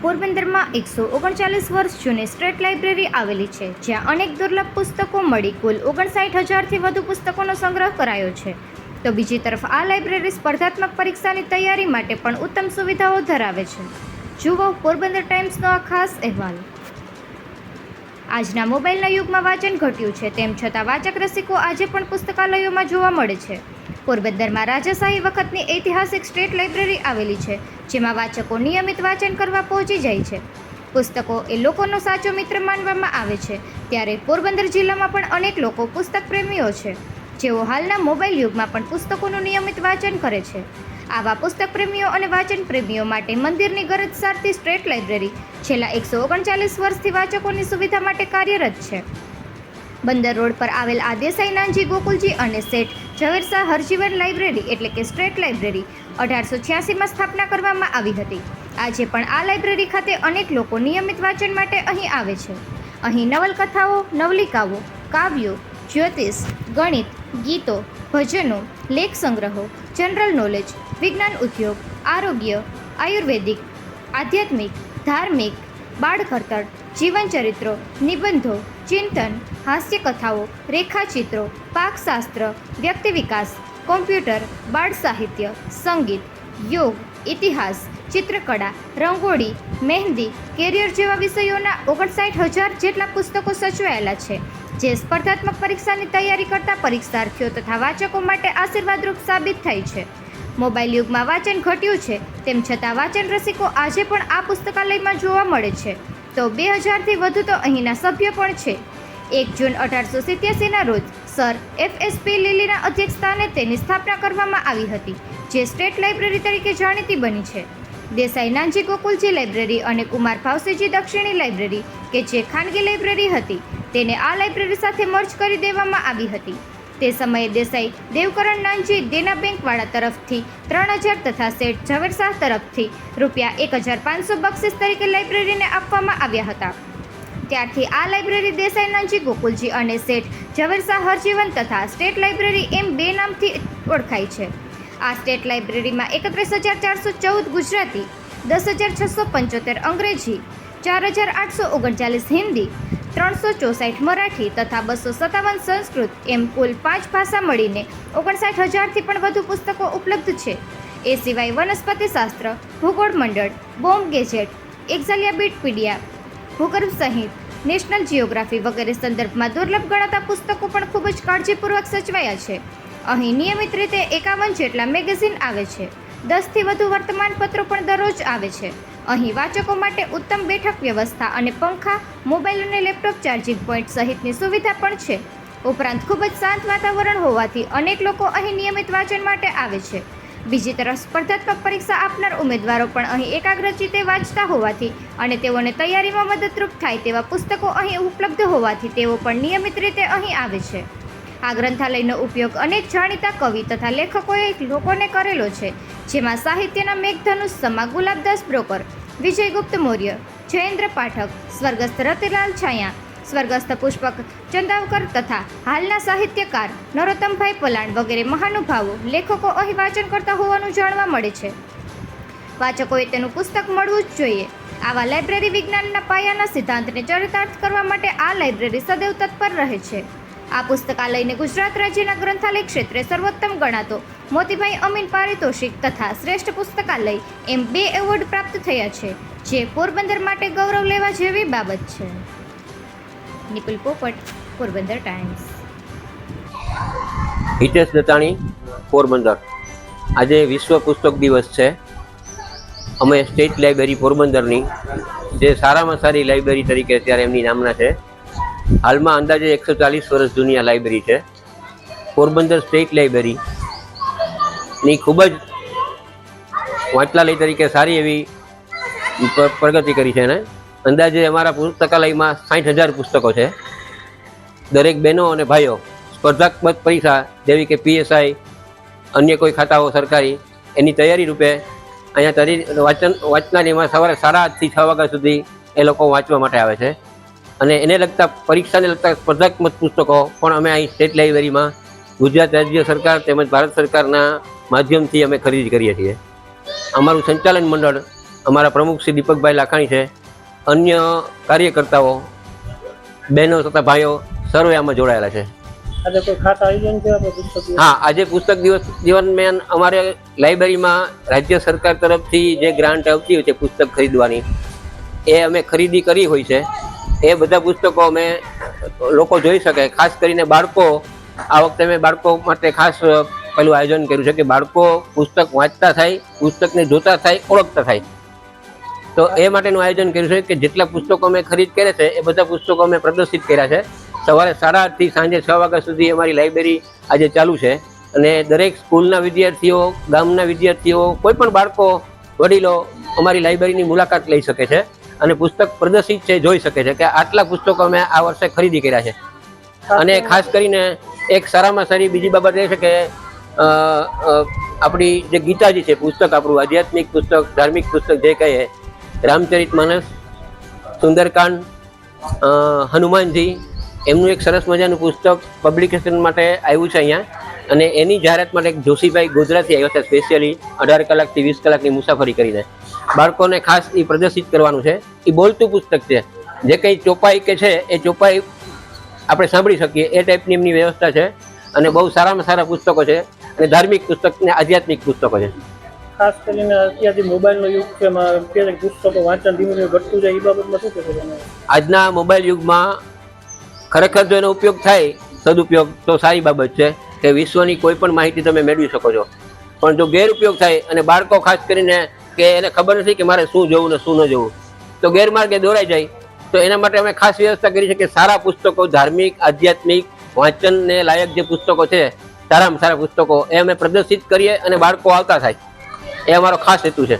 પોરબંદરમાં એકસો ઓગણચાલીસ વર્ષ જૂની સ્ટેટ લાઇબ્રેરી આવેલી છે, જ્યાં અનેક દુર્લભ પુસ્તકો મળી, કુલ ઓગણસાઠ હજારથી વધુ પુસ્તકોનો સંગ્રહ કરાયો છે. તો બીજી તરફ આ લાઇબ્રેરી સ્પર્ધાત્મક પરીક્ષાની તૈયારી માટે પણ ઉત્તમ સુવિધાઓ ધરાવે છે. જુઓ પોરબંદર ટાઈમ્સનો આ ખાસ અહેવાલ. આજના મોબાઈલના યુગમાં વાંચન ઘટ્યું છે, તેમ છતાં વાચક રસિકો આજે પણ પુસ્તકાલયોમાં જોવા મળે છે. પોરબંદરમાં રાજાશાહી વખતની ઐતિહાસિક સ્ટેટ લાઇબ્રેરી આવેલી છે, જેમાં વાચકો નિયમિત વાંચન કરવા પહોંચી જાય છે. પુસ્તકો એ લોકોનો સાચો મિત્ર માનવામાં આવે છે, ત્યારે પોરબંદર જિલ્લામાં પણ અનેક લોકો પુસ્તક પ્રેમીઓ છે. જેઓ હાલના મોબાઈલ યુગમાં પણ પુસ્તકોનું નિયમિત વાંચન કરે છે. આવા પુસ્તક પ્રેમીઓ અને વાચન પ્રેમીઓ માટે મંદિરની ગરજ સારતી સ્ટ્રેટ લાઇબ્રેરી છેલ્લા એકસો ઓગણચાલીસ વર્ષથી વાચકોની સુવિધા માટે કાર્યરત છે. બંદર રોડ પર આવેલ આદેસાઈ નાનજી ગોકુલજી અને શેઠ ઝવેરશાહ હરજીવન લાઇબ્રેરી એટલે કે સ્ટ્રેટ લાઇબ્રેરી અઢારસો છ્યાસીમાં સ્થાપના કરવામાં આવી હતી. આજે પણ આ લાઇબ્રેરી ખાતે અનેક લોકો નિયમિત વાંચન માટે અહીં આવે છે. અહીં નવલકથાઓ, નવલિકાઓ, કાવ્યો, જ્યોતિષ, ગણિત, ગીતો, ભજનો લેખ સંગ્રહો, જનરલ નોલેજ, વિજ્ઞાન ઉદ્યોગ, આરોગ્ય, આયુર્વેદિક, આધ્યાત્મિક, ધાર્મિક બાળઘડતર જીવનચરિત્રો નિબંધો, ચિંતન હાસ્યકથાઓ રેખાચિત્રો, પાકશાસ્ત્ર, વ્યક્તિ વિકાસ, કોમ્પ્યુટર, બાળ સાહિત્ય, સંગીત, યોગ, ઇતિહાસ, ચિત્રકળા, રંગોળી, મહેંદી, કેરિયર જેવા વિષયોના ઓગણસાઠ હજાર જેટલા પુસ્તકો સચવાયેલા છે. જે સ્પર્ધાત્મક પરીક્ષાની તૈયારી કરતા પરીક્ષાર્થીઓ તથા વાચકો માટે આશીર્વાદરૂપ સાબિત થાય છે. મોબાઈલ યુગમાં વાંચન ઘટ્યું છે, તેમ છતાં વાંચન રસિકો આજે પણ આ પુસ્તકાલયમાં જોવા મળે છે. તો બે હજારથી વધુ તો અહીંના સભ્ય પણ છે. એક જૂન અઢારસો સિત્યાસીના રોજ સર એફ એસ પી લીલીના અધ્યક્ષસ્થાને તેની સ્થાપના કરવામાં આવી હતી, જે સ્ટેટ લાઇબ્રેરી તરીકે જાણીતી બની છે. દેસાઈ નાનજી ગોકુલજી લાઇબ્રેરી અને કુમાર ભાવસીજી દક્ષિણી લાઇબ્રેરી, કે જે ખાનગી લાઇબ્રેરી હતી. તેને આ લાઇબ્રેરી સાથે મર્જ કરી દેવામાં આવી હતી. તે સમયે દેસાઈ દેવકરણ નાનજી દેના બેંકવાળા તરફથી ત્રણ હજાર તથા શેઠ ઝવેરશાહ તરફથી રૂપિયા એક હજાર પાંચસો બક્ષિસ તરીકે લાઇબ્રેરીને આપવામાં આવ્યા હતા. ત્યારથી આ લાઇબ્રેરી દેસાઈ નાનજી ગોકુલજી અને શેઠ ઝવેરશાહ હરજીવન તથા સ્ટેટ લાઇબ્રેરી એમ બે નામથી ઓળખાય છે. આ સ્ટેટ લાઇબ્રેરીમાં એકત્રીસ હજાર ચારસો ચૌદ ગુજરાતી, દસ હજાર છસો પંચોતેર અંગ્રેજી, ચાર હજાર આઠસો ઓગણચાલીસ હિન્દી ત્રણસો ચોસઠ મરાઠી તથા બસો સત્તાવન સંસ્કૃત એમ કુલ પાંચ ભાષા મળીને ઓગણસાઠ હજારથી પણ વધુ પુસ્તકો ઉપલબ્ધ છે. એ સિવાય વનસ્પતિ શાસ્ત્ર ભૂગોળ મંડળ બોમ્બ ગેજેટ, એક્ઝાલિયા બીટપીડિયા ભૂગર્ભ સહિત નેશનલ જિયોગ્રાફી વગેરે સંદર્ભમાં દુર્લભ ગણાતા પુસ્તકો પણ ખૂબ જ કાળજીપૂર્વક સચવાયા છે. અહીં નિયમિત રીતે એકાવન જેટલા મેગેઝિન આવે છે. દસથી વધુ વર્તમાનપત્રો પણ દરરોજ આવે છે. અહીં વાચકો માટે ઉત્તમ બેઠક વ્યવસ્થા અને પંખા, મોબાઈલ અને લેપટોપ ચાર્જિંગ પોઈન્ટ સહિતની સુવિધા પણ છે. ઉપરાંત ખૂબ જ શાંત વાતાવરણ હોવાથી અનેક લોકો અહીં નિયમિત વાંચન માટે આવે છે. બીજી તરફ સ્પર્ધાત્મક પરીક્ષા આપનાર ઉમેદવારો પણ અહીં એકાગ્રચિતે વાંચતા હોવાથી અને તેઓને તૈયારીમાં મદદરૂપ થાય તેવા પુસ્તકો અહીં ઉપલબ્ધ હોવાથી તેઓ પણ નિયમિત રીતે અહીં આવે છે. આ ગ્રંથાલયનો ઉપયોગ અનેક જાણીતા કવિ તથા લેખકોએ લોકોને કરેલો છે, જેમાં સાહિત્યના મેઘધનુષ સમા ગુલાબદાસ બ્રોકર વિજયગુપ્ત મૌર્ય, જયેન્દ્ર પાઠક, સ્વર્ગસ્થ રતિલાલ છાયા, સ્વર્ગસ્થ પુષ્પક ચંદાવકર તથા હાલના સાહિત્યકાર નરોત્તમભાઈ પલાણ વગેરે મહાનુભાવો લેખકો અહીં વાંચન કરતા હોવાનું જાણવા મળે છે. વાચકોએ તેનું પુસ્તક મળવું જ જોઈએ. આવા લાઇબ્રેરી વિજ્ઞાનના પાયાના સિદ્ધાંતને ચરિતાર્થ કરવા માટે આ લાઇબ્રેરી સદૈવ તત્પર રહે છે. આ પુસ્તકાલયને ગુજરાત રાજ્યના ગ્રંથાલય ક્ષેત્રે સર્વોત્તમ ગણાતો. મોતીભાઈ અમીન પારિતોષિક તથા શ્રેષ્ઠ પુસ્તકાલય એમ બે એવોર્ડ પ્રાપ્ત થયા છે, જે પોરબંદર માટે ગૌરવ લેવા જેવી બાબત છે. નિપુલ પોપટ, પોરબંદર ટાઈમ્સ. હિતેશ દત્તાણી, પોરબંદર. આજે વિશ્વ પુસ્તક દિવસ છે. અમે સ્ટેટ લાઇબ્રેરી પોરબંદરની, જે સારામાં સારી લાઇબ્રેરી તરીકે અત્યારે એમની નામના છે હાલમાં અંદાજે એકસો ચાલીસ વર્ષ જૂની આ લાઇબ્રેરી છે. પોરબંદર સ્ટેટ લાઇબ્રેરી ની ખૂબ જ વાંચનાલય તરીકે સારી એવી પ્રગતિ કરી છે એને. અંદાજે અમારા પુસ્તકાલયમાં સાઠ હજાર પુસ્તકો છે. દરેક બહેનો અને ભાઈઓ સ્પર્ધાત્મક પરીક્ષા જેવી કે પીએસઆઈ અન્ય કોઈ ખાતાઓ સરકારી, એની તૈયારી રૂપે અહીંયા તરી, વાંચન, વાંચનાલયમાં સવારે સાડા આઠથી છ વાગ્યા સુધી એ લોકો વાંચવા માટે આવે છે. અને એને લગતા પરીક્ષાને લગતા સ્પર્ધાત્મક પુસ્તકો પણ અમે અહીં સ્ટેટ લાઇબ્રેરીમાં ગુજરાત રાજ્ય સરકાર તેમજ ભારત સરકારના માધ્યમથી અમે ખરીદી કરીએ છીએ. અમારું સંચાલન મંડળ અમારા પ્રમુખ શ્રી દીપકભાઈ લાખાણી છે. અન્ય કાર્યકર્તાઓ બહેનો તથા ભાઈઓ સર્વે આમાં જોડાયેલા છે? હા આજે પુસ્તક દિવસ દરમિયાન અમારે લાઇબ્રેરીમાં રાજ્ય સરકાર તરફથી જે ગ્રાન્ટ આવતી હોય છે પુસ્તક ખરીદવાની એ અમે ખરીદી કરી હોય છે. એ બધા પુસ્તકો અમે લોકો જોઈ શકે, ખાસ કરીને બાળકો. આ વખતે મેં બાળકો માટે ખાસ પેલું આયોજન કર્યું છે કે બાળકો પુસ્તક વાંચતા થાય, પુસ્તકને જોતા થાય, ઓળખતા થાય. તો એ માટેનું આયોજન કર્યું છે કે જેટલા પુસ્તકો અમે ખરીદ કર્યા છે, એ બધા પુસ્તકો અમે પ્રદર્શિત કર્યા છે. સવારે સાડા આઠથી સાંજે છ વાગ્યા સુધી અમારી લાઇબ્રેરી આજે ચાલુ છે. અને દરેક સ્કૂલના વિદ્યાર્થીઓ, ગામના વિદ્યાર્થીઓ, કોઈ પણ બાળકો, વડીલો અમારી લાઇબ્રેરીની મુલાકાત લઈ શકે છે. અને પુસ્તક પ્રદર્શિત છે જોઈ શકે છે કે આટલા પુસ્તકો અમે આ વર્ષે ખરીદી કર્યા છે. અને ખાસ કરીને એક સારામાં સારી બીજી બાબત એ છે કે આપણી જે ગીતાજી છે પુસ્તક આપણું આધ્યાત્મિક પુસ્તક ધાર્મિક પુસ્તક જે કહીએ રામચરિત માનસ સુંદરકાંડ હનુમાનજી એમનું એક સરસ મજાનું પુસ્તક પબ્લિકેશન માટે આવ્યું છે અહીંયા. અને એની જાહેરાત માટે એક જોશીભાઈ ગુજરાતી આવ્યો છે સ્પેશિયલી અઢાર કલાકથી વીસ કલાકની મુસાફરી કરીને બાળકોને ખાસ એ પ્રદર્શિત કરવાનું છે. એ બોલતું પુસ્તક છે. જે કંઈ ચોપાઈ કે છે એ ચોપાઈ આપણે સાંભળી શકીએ. એ ટાઈપની એમની વ્યવસ્થા છે અને બહુ સારામાં સારા પુસ્તકો છે અને ધાર્મિક પુસ્તક ને આધ્યાત્મિક પુસ્તકો છે. ખાસ કરીને અત્યારે મોબાઈલનો યુગ છે એમાં અત્યારે પુસ્તકો વાંચન ધીમે ધીમે ઘટતું જાય એ બાબતમાં શું કહેશો આજના મોબાઈલ યુગમાં ખરેખર જો એનો ઉપયોગ થાય સદુપયોગ તો સારી બાબત છે. કે વિશ્વની કોઈ પણ માહિતી તમે મેળવી શકો છો. પણ જો ગેરઉપયોગ થાય અને બાળકો ખાસ કરીને કે એને ખબર નથી કે મારે શું જોવું ને શું ન જોવું, તો ગેરમાર્ગે દોરાઈ જાય. તો એના માટે અમે ખાસ વ્યવસ્થા કરી છે કે સારા પુસ્તકો, ધાર્મિક, આધ્યાત્મિક, વાંચનને લાયક જે પુસ્તકો છે, સારામાં સારા પુસ્તકો, એ અમે પ્રદર્શિત કરીએ અને બાળકો આવતા થાય. એ અમારો ખાસ હેતુ છે.